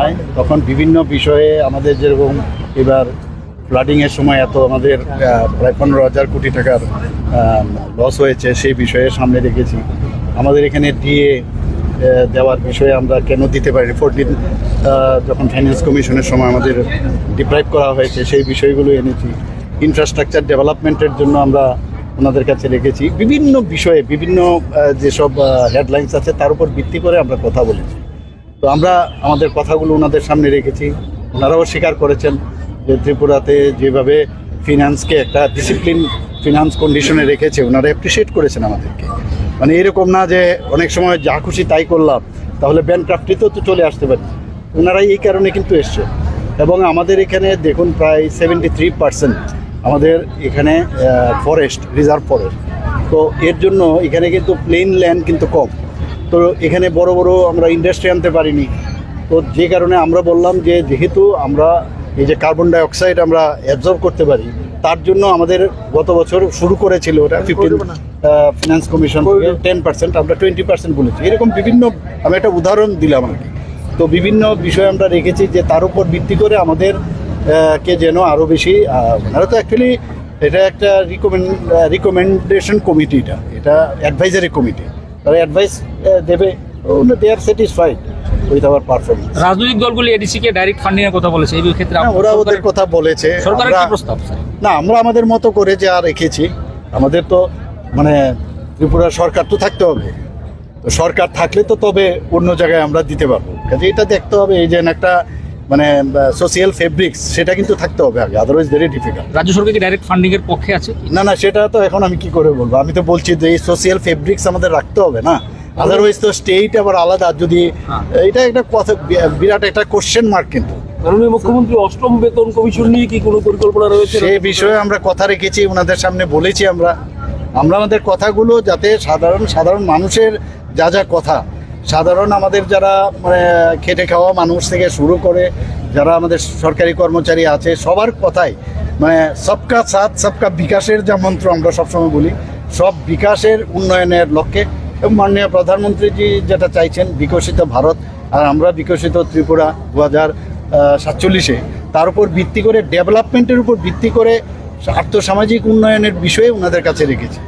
হয়, তখন বিভিন্ন বিষয়ে আমাদের যেরকম এবার ফ্লাডিংয়ের সময় এত আমাদের প্রায় পনেরো হাজার কোটি টাকার লস হয়েছে সেই বিষয়ে সামনে রেখেছি। আমাদের এখানে ডিএ দেওয়ার বিষয়ে আমরা কেন দিতে পারি ফোরটিন যখন ফাইন্যান্স কমিশনের সময় আমাদের ডিপ্রাইভ করা হয়েছে, সেই বিষয়গুলো এনেছি। ইনফ্রাস্ট্রাকচার ডেভেলপমেন্টের জন্য আমরা ওনাদের কাছে রেখেছি। বিভিন্ন বিষয়ে, বিভিন্ন যেসব হেডলাইন্স আছে, তার উপর ভিত্তি করে আমরা কথা বলেছি। তো আমরা আমাদের কথাগুলো ওনাদের সামনে রেখেছি। ওনারাও স্বীকার করেছেন যে ত্রিপুরাতে যেভাবে ফিনান্সকে একটা ডিসিপ্লিন ফিনান্স কন্ডিশনে রেখেছে, ওনারা অ্যাপ্রিসিয়েট করেছেন আমাদেরকে। মানে এরকম না যে অনেক সময় যা খুশি তাই করলাম, তাহলে ব্যানক্রাফটিতেও তো চলে আসতে পারি। ওনারা এই কারণে কিন্তু এসছে। এবং আমাদের এখানে দেখুন প্রায় সেভেন্টি থ্রি পার্সেন্ট আমাদের এখানে ফরেস্ট রিজার্ভ ফরেস্ট তো এর জন্য এখানে কিন্তু প্লেন ল্যান্ড কিন্তু কম। তো এখানে বড় বড় আমরা ইন্ডাস্ট্রি আনতে পারিনি। তো যে কারণে আমরা বললাম যে যেহেতু আমরা এই যে কার্বন ডাই অক্সাইড আমরা অ্যাবজর্ব করতে পারি তার জন্য আমাদের গত বছর শুরু করেছিল ওটা fifteen finance commission ten percent আমরা টোয়েন্টি পার্সেন্ট বলেছি। এরকম বিভিন্ন আমি একটা উদাহরণ দিলাম আর কি। তো বিভিন্ন বিষয় আমরা রেখেছি যে তার উপর ভিত্তি করে আমাদের কে যেন আরও বেশি ওনারা তো অ্যাকচুয়ালি এটা একটা রিকমেন্ড রিকমেন্ডেশন কমিটি এটা। এটা অ্যাডভাইজারি কমিটি তারা অ্যাডভাইস দেবে they are satisfied with our performance রাজনৈতিক দলগুলি এডিসি কে ডাইরেক্ট ফান্ডিং এর কথা বলেছে এই ক্ষেত্রে ওরা ওদের কথা বলেছে। সরকারের কি প্রস্তাব না আমরা আমাদের মতো করে যা রেখেছি আমাদের তো মানে ত্রিপুরা সরকার তো থাকতে হবে। তো সরকার থাকলে তো তবে অন্য জায়গায় আমরা দিতে পারব। কাজে এটা দেখতে হবে এই যে একটা মানে সোশিয়াল ফেব্রিক্স সেটা কিন্তু থাকতে হবে আগে আদারওয়াইজ ভেরি ডিফিকাল্ট রাজ্য সরকার কি ডাইরেক্ট ফান্ডিং এর পক্ষে আছে? না না সেটা তো এখন আমি কি করে বলব? আমি তো বলছি যে এই সোশিয়াল ফেব্রিক্স আমাদের রাখতে হবে না। আদারওয়াইজ তো স্টেট আবার আলাদা যদি হ্যাঁ। এটা একটা কথা বিরাট একটা কোশ্চেন মার্ক কিন্তু। মাননীয় মুখ্যমন্ত্রী অষ্টম বেতন কমিশন নিয়ে কি কোনো পরিকল্পনা রয়েছে? সে বিষয়ে আমরা কথা রেখেছি ওনাদের সামনে বলেছি আমরা। আমরা আমাদের কথাগুলো যাতে সাধারণ সাধারণ মানুষের যা যা কথা সাধারণ আমাদের যারা মানে খেটে খাওয়া মানুষ থেকে শুরু করে যারা আমাদের সরকারি কর্মচারী আছে, সবার কথাই মানে সবকা সাথ, সবকা বিকাশের যা মন্ত্র আমরা সবসময় বলি, সব বিকাশের উন্নয়নের লক্ষ্যে। এবং মাননীয় প্রধানমন্ত্রীজি যেটা চাইছেন, বিকশিত ভারত, আর আমরা বিকশিত ত্রিপুরা দু হাজার সাতচল্লিশে, তার উপর ভিত্তি করে, ডেভেলপমেন্টের উপর ভিত্তি করে আর্থসামাজিক উন্নয়নের বিষয়ে ওনাদের কাছে রেখেছি।